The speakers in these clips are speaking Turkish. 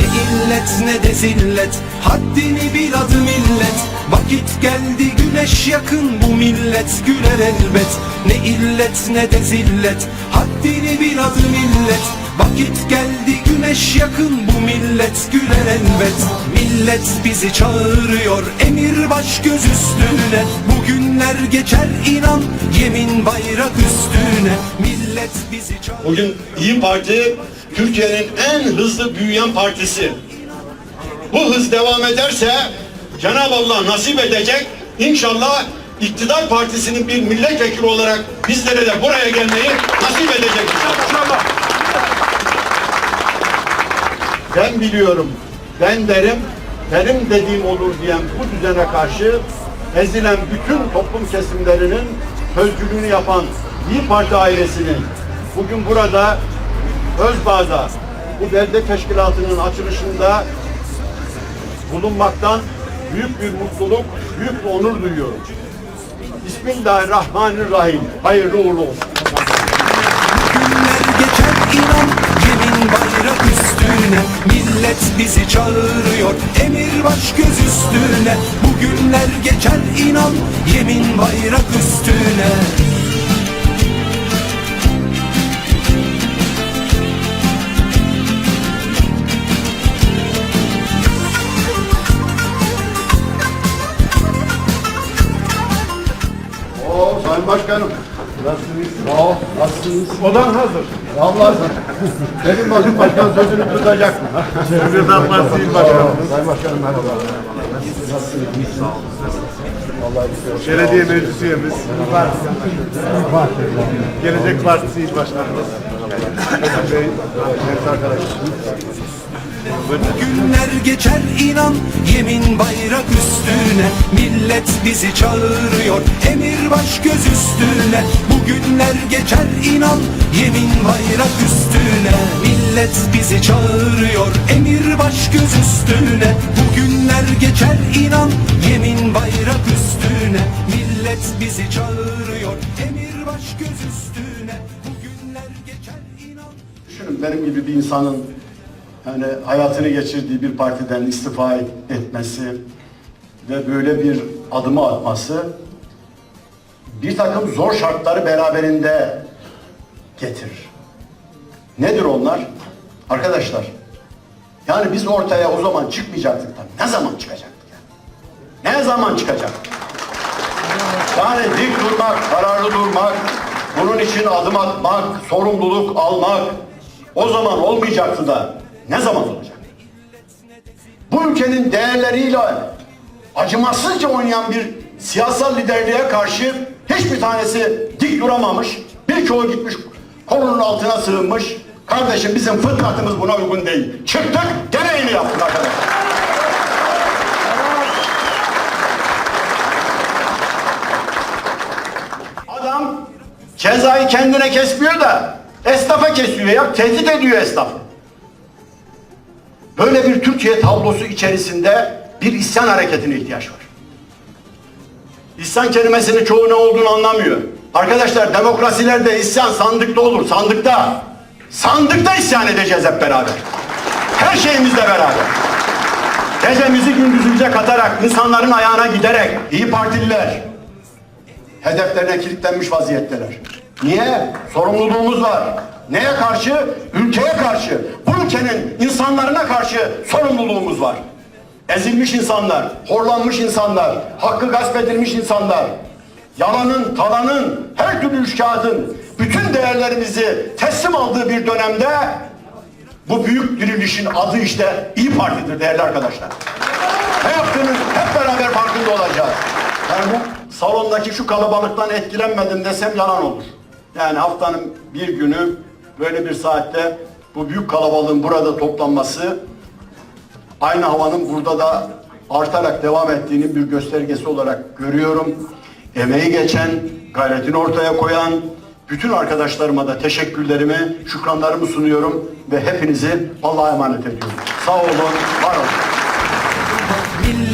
illet ne de zillet. Haddini bil adı millet. Vakit geldi güneş yakın bu millet. Güler elbet. Ne illet ne de zillet. Haddini bil adı millet. Vakit geldi güneş yakın bu millet. Güler elbet. Millet bizi çağırıyor emir baş göz üstüne. Bugünler geçer inan yemin bayrak üstüne Bugün İyi Parti Türkiye'nin en hızlı büyüyen partisi. Bu hız devam ederse Cenab-ı Allah nasip edecek. İnşallah iktidar partisinin bir milletvekili olarak bizlere de buraya gelmeyi nasip edecek inşallah. Ben biliyorum, ben derim, benim dediğim olur diyen bu düzene karşı ezilen bütün toplum kesimlerinin özgürlüğünü yapan İyi Parti ailesinin bugün burada Özbağ'da bu belde teşkilatının açılışında bulunmaktan büyük bir mutluluk, büyük bir onur duyuyorum. Bismillahirrahmanirrahim. Hayırlı uğurlu olsun. Günler geçer inan yemin bayrak üstüne Millet bizi çağırıyor emir baş göz üstüne Bu günler geçer inan yemin bayrak üstüne Sayın Başkanım. Nasılsınız? Sağ ol. Nasılsınız? Odan hazır. Allah Benim başım başkan sözünü tutacak mı? Cumhuriyet Partisi Başkanı. Sayın Başkanım merhaba. Nasılsınız? Sağ olun. Vallahi. Belediye Meclis Üyemiz. Gelecek Partisi İl Başkanımız. Bey, arkadaşlar. Günler geçer inan yemin bayrak üstüne. Millet bizi çağırıyor emir baş göz üstüne. Bu günler geçer inan yemin bayrak üstüne. Millet bizi çağırıyor emir baş göz üstüne. Bu günler geçer inan yemin bayrak üstüne. Millet bizi çağırıyor emir baş göz üstüne. Bu günler geçer inan. Düşünün benim gibi bir insanın yani hayatını geçirdiği bir partiden istifa etmesi ve böyle bir adımı atması bir takım zor şartları beraberinde getirir. Nedir onlar? Arkadaşlar, yani biz ortaya o zaman çıkmayacaktık da ne zaman çıkacaktık yani? Ne zaman çıkacaktık? Yani dik durmak, kararlı durmak, bunun için adım atmak, sorumluluk almak o zaman olmayacaktı da ne zaman olacak? Bu ülkenin değerleriyle acımasızca oynayan bir siyasal liderliğe karşı hiçbir tanesi dik duramamış. Birçoğu gitmiş kolunun altına sığınmış. Kardeşim bizim fıtratımız buna uygun değil. Çıktık gereğini yaptık arkadaşlar. Adam cezayı kendine kesmiyor da esnafa kesiyor ya. Tehdit ediyor esnaf. Böyle bir Türkiye tablosu içerisinde bir isyan hareketine ihtiyaç var. İsyan kelimesinin çoğu ne olduğunu anlamıyor. Arkadaşlar demokrasilerde isyan sandıkta olur, sandıkta. Sandıkta isyan edeceğiz hep beraber. Her şeyimizle beraber. Gecemizi gündüzümüze katarak, insanların ayağına giderek, iyi partililer, hedeflerine kilitlenmiş vaziyetteler. Niye? Sorumluluğumuz var. Neye karşı? Ülkeye karşı. Bu ülkenin insanlarına karşı sorumluluğumuz var. Ezilmiş insanlar, horlanmış insanlar, hakkı gasp edilmiş insanlar, yalanın, talanın, her türlü üçkağıdın bütün değerlerimizi teslim aldığı bir dönemde bu büyük dirilişin adı işte İyi Parti'dir değerli arkadaşlar. Ne yaptığının hep beraber farkında olacağız. Yani bu salondaki şu kalabalıktan etkilenmedim desem yalan olur. Yani haftanın bir günü böyle bir saatte bu büyük kalabalığın burada toplanması aynı havanın burada da artarak devam ettiğinin bir göstergesi olarak görüyorum. Emeği geçen, gayretini ortaya koyan bütün arkadaşlarıma da teşekkürlerimi, şükranlarımı sunuyorum ve hepinizi Allah'a emanet ediyorum. Sağ olun, var olun.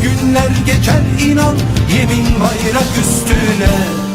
Bugünler geçer inan yemin bayrak üstüne